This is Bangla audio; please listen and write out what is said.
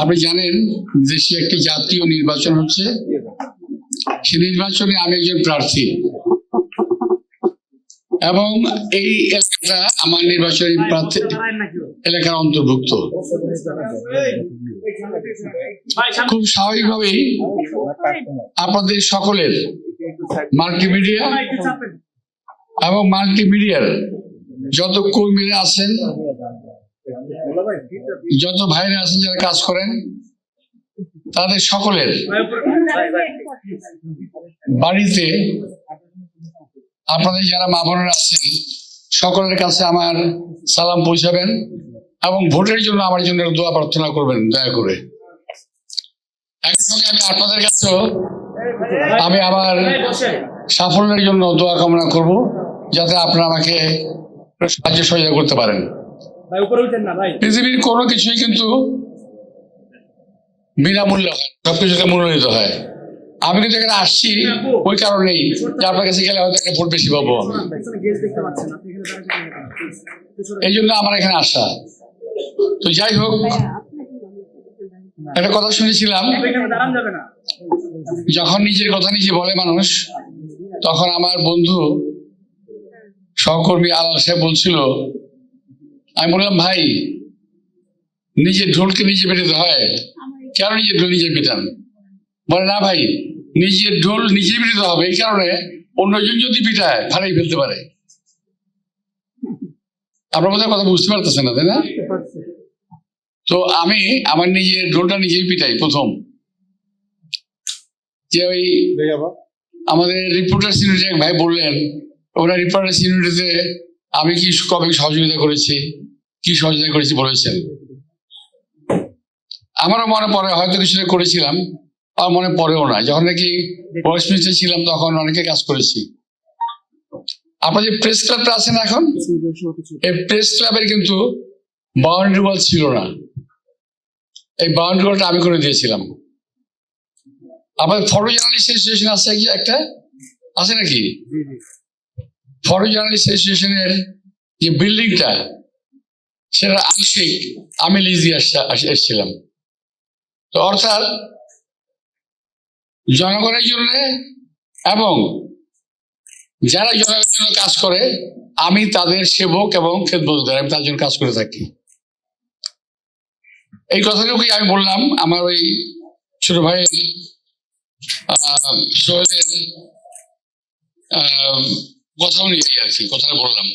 আপনি জানেন দেশে একটি জাতীয় নির্বাচন হচ্ছে। সে নির্বাচনে আমি একজন প্রার্থী। এবং এই এলাকাটা আমার নির্বাচনী প্রার্থী এলাকার অন্তর্ভুক্ত। খুব স্বাভাবিকভাবেই আপনাদের সকলের মাল্টিমিডিয়া এবং মাল্টিমিডিয়ার যত কর্মীরা আছেন যত ভাইরা আছেন যারা কাজ করেন, তাদের সকলের বাড়িতে আপনাদের যারা মা বোনেরা আছেন, সকলের কাছে আমার সালাম পৌঁছাবেন এবং ভোটের জন্য আমার জন্য দোয়া প্রার্থনা করবেন, দয়া করে। একই সঙ্গে আমি আপনাদের কাছেও আমি আমার সাফল্যের জন্য দোয়া কামনা করব, যাতে আপনারা আমাকে সাহায্য সহযোগিতা করতে পারেন। পৃথিবীর কোনো কিছুই কিন্তু বিনামূল্য হয় সবকিছুতে মূল্যায়িত হয়। আমি কিন্তু এখানে আসছি, ওই কারণেই যে আপনার কাছে গেলে হয়তো ভোট বেশি পাবো এই জন্য আমার এখানে আসা। তো যাই হোক, একটা কথা শুনেছিলাম, যখন নিজের কথা নিজে বলে মানুষ, তখন আমার বন্ধু সহকর্মী আলাল সাহেব বলছিল আমি বললাম ভাই নিজের ঢোলকে নিজে পেটাতে হয়। কেন নিজের ঢোল নিজে পেটান? বলে না ভাই নিজের ঢোল নিজে পেটাতে হবে। এই কারণে অন্যজন যদি পিটায় ফাড়াই ফেলতে পারে। আপনার বোধহয় কথা বুঝতে পারতেছেন না তাই না? তো আমি আমার নিজের ঢোলটা নিজেই পিটাই প্রথম। যে ওই আমাদের রিপোর্টার ইউনিটে এক ভাই বললেন ওরা রিপোর্টার ইউনিটিতে আমি কি কবে সহযোগিতা করেছি? কি সহযোগিতা করেছি বলেছেন আমারও মনে পড়ে, হয়তো কিছুটা করেছিলাম আমার মনে পড়েও না। যখন নাকি ভয়েস মিনিস্টার ছিলাম, তখন অনেকে কাজ করেছি। আপনার যে প্রেস ক্লাবটা আছে না এখন? এই প্রেস ক্লাবের কিন্তু বাউন্ডারি ওয়াল ছিল না। এই বাউন্ডারি ওয়ালটা আমি করে দিয়েছিলাম। আমাদের ফটো জার্নালিস্ট অ্যাসোসিয়েশন আছে কি একটা? আছে নাকি? ফটো অ্যাসোসিয়েশনের যে বিল্ডিংটা সেটা আংশিক আমি লিজি এসেছিলাম। তো অর্থাৎ জনগণের জন্য এবং যারা জনগণের জন্য কাজ করে, আমি তাদের সেবক এবং খেদমজগার আমি তার জন্য কাজ করে থাকি। এই কথাটুকুই আমি বললাম। আমার ওই ছোট ভাই সোহেলের আহ, কথা নিয়ে আর কি কথাটা বললাম।